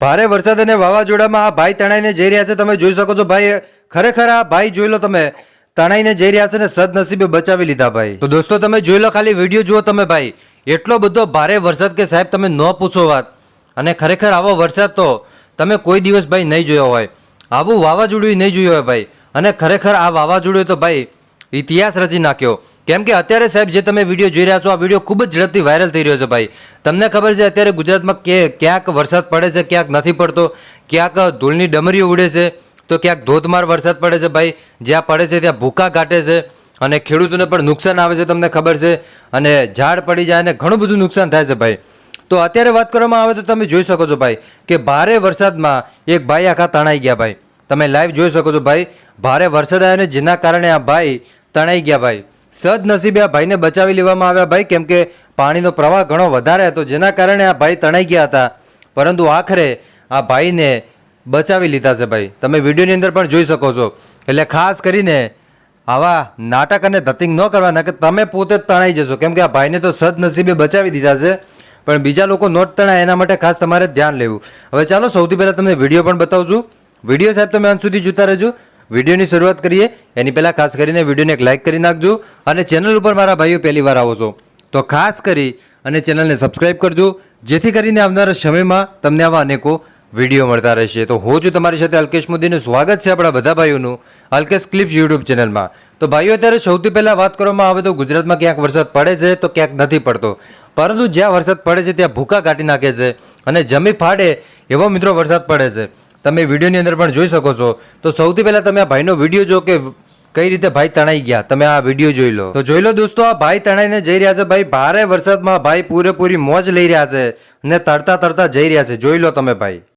ભારે વરસાદ અને વાવાઝોડામાં આ ભાઈ તણાઈને જઈ રહ્યા છે. તમે જોઈ શકો છો ભાઈ ખરેખર આ ભાઈ જોઈ લો તમે, તણાઈને જઈ રહ્યા છે ને સદનસીબે બચાવી લીધા ભાઈ. તો દોસ્તો, તમે જોઈ લો ખાલી વીડિયો જુઓ તમે ભાઈ, એટલો બધો ભારે વરસાદ કે સાહેબ તમે ન પૂછો વાત. અને ખરેખર આવો વરસાદ તો તમે કોઈ દિવસ ભાઈ નહીં જોયો હોય. આવું વાવાઝોડું નહીં જોયું હોય ભાઈ. અને ખરેખર આ વાવાઝોડું તો ભાઈ ઇતિહાસ રચી નાખ્યો. કેમ કે અત્યારે સાહેબ જે તમે વીડિયો જોઈ રહ્યા છો, આ વીડિયો ખૂબ જ ઝડપથી વાયરલ થઈ રહ્યો છે ભાઈ. તમને ખબર છે અત્યારે ગુજરાતમાં કે ક્યાંક વરસાદ પડે છે, ક્યાંક નથી પડતો, ક્યાંક ધૂળની ડમરીઓ ઉડે છે, તો ક્યાંક ધોધમાર વરસાદ પડે છે ભાઈ, જ્યાં પડે છે ત્યાં ભૂકા કાઢે છે અને ખેડૂતોને પણ નુકસાન આવે છે તમને ખબર છે અને ઝાડ પડી જાય અને ઘણું બધું નુકસાન થાય છે ભાઈ. તો અત્યારે વાત કરવામાં આવે તો તમે જોઈ શકો છો ભાઈ કે ભારે વરસાદમાં એક ભાઈ આખા તણાઈ ગયા ભાઈ. તમે લાઈવ જોઈ શકો છો ભાઈ, ભારે વરસાદ આવ્યો ને જેના કારણે આ ભાઈ તણાઈ ગયા ભાઈ. સદનસીબે આ ભાઈને બચાવી લેવામાં આવ્યા ભાઈ, કેમ કે પાણીનો પ્રવાહ ઘણો વધારે હતો, જેના કારણે આ ભાઈ તણાઈ ગયા હતા. પરંતુ આખરે આ ભાઈને બચાવી લીધા છે ભાઈ. તમે વિડીયોની અંદર પણ જોઈ શકો છો. એટલે ખાસ કરીને આવા નાટક અને ધતિંગ ન કરવાના કે તમે પોતે જ તણાઈ જશો. કેમ કે આ ભાઈને તો સદનસીબે બચાવી દીધા છે. પણ બીજા લોકો નોટ તણાય, એના માટે ખાસ તમારે ધ્યાન લેવું. હવે ચાલો, સૌથી પહેલાં તમને વીડિયો પણ બતાવું છું. વીડિયો સાહેબ, તમે અંત સુધી જોતા રહેજો. વિડીયોની શરૂઆત કરીએ. એની પહેલાં ખાસ કરીને વિડીયોને એક લાઇક કરી નાખજો અને ચેનલ ઉપર મારા ભાઈઓ પહેલી વાર આવો છો, તો ખાસ કરી અને ચેનલને સબસ્ક્રાઇબ કરજો, જેથી કરીને આવનારા સમયમાં તમને આવા અનેકો વીડિયો મળતા રહેશે. તો હું છું તમારી સાથે અલ્કેશ મોદીનું સ્વાગત છે આપણા બધા ભાઈઓનું અલ્કેશ ક્લિપ્સ યુટ્યુબ ચેનલમાં. તો ભાઈઓ, અત્યારે સૌથી પહેલાં વાત કરવામાં આવે તો ગુજરાતમાં ક્યાંક વરસાદ પડે છે તો ક્યાંક નથી પડતો. પરંતુ જ્યાં વરસાદ પડે છે ત્યાં ભૂકા કાઢી નાખે છે અને જમી ફાડે એવો મિત્રો વરસાદ પડે છે. તમે વિડીયોની અંદર પણ જોઈ શકો છો. તો સૌથી પહેલાં તમે આ ભાઈનો વીડિયો જો કે કઈ રીતે ભાઈ તણાઈ ગયા, તમે આ વીડિયો જોઈ લો. તો જોઈ લો દોસ્તો, આ ભાઈ તણાઈને જઈ રહ્યા છે. ભાઈ ભારે વરસાદમાં ભાઈ પૂરેપૂરી મોજ લઈ રહ્યા છે અને તરતા તરતા જઈ રહ્યા છે. જોઈ લો તમે ભાઈ.